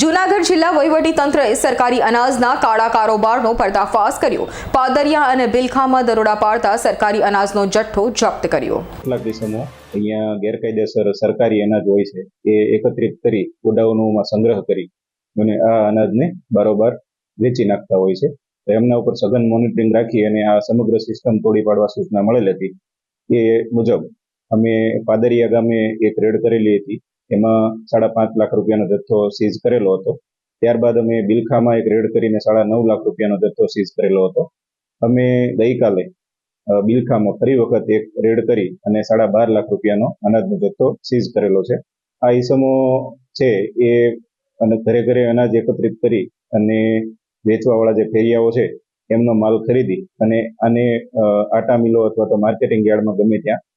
જૂનાગઢ જિલ્લા તંત્રએ સરકારી અનાજના કાળા કારોબારનો પર્દાફાશ કર્યો. પાદરિયા અને બિલખામાં દરોડા પાડતા સરકારી અનાજનો જથ્થો જપ્ત કર્યો. અહીંયા ગેરકાયદેસર સરકારી અનાજ હોય છે, એ એકત્રિત કરી ગોડાઉનોમાં સંગ્રહ કરી અને આ અનાજને બારોબાર વેચી નાખતા હોય છે. એમના ઉપર સઘન મોનિટરિંગ રાખી અને આ સમગ્ર સિસ્ટમ તોડી પાડવા સૂચના મળેલ હતી. એ મુજબ અમે પાદરિયા ગામે એક રેડ કરેલી હતી. એમાં સાડા પાંચ લાખ રૂપિયાનો જથ્થો સીઝ કરેલો હતો. ત્યારબાદ અમે બિલખામાં એક રેડ કરીને સાડા નવ લાખ રૂપિયાનો જથ્થો સીઝ કરેલો હતો. અમે ગઈકાલે બિલખામાં ફરી વખત એક રેડ કરી અને સાડા બાર લાખ રૂપિયાનો અનાજનો જથ્થો સીઝ કરેલો છે. આ ઈસમો છે એ અને ઘરે ઘરે અનાજ એકત્રિત કરી અને વેચવાવાળા જે ફેરિયાઓ છે, એમનો માલ ખરીદી અને આને આટા મિલો અથવા તો માર્કેટિંગ યાર્ડમાં ગમે ત્યાં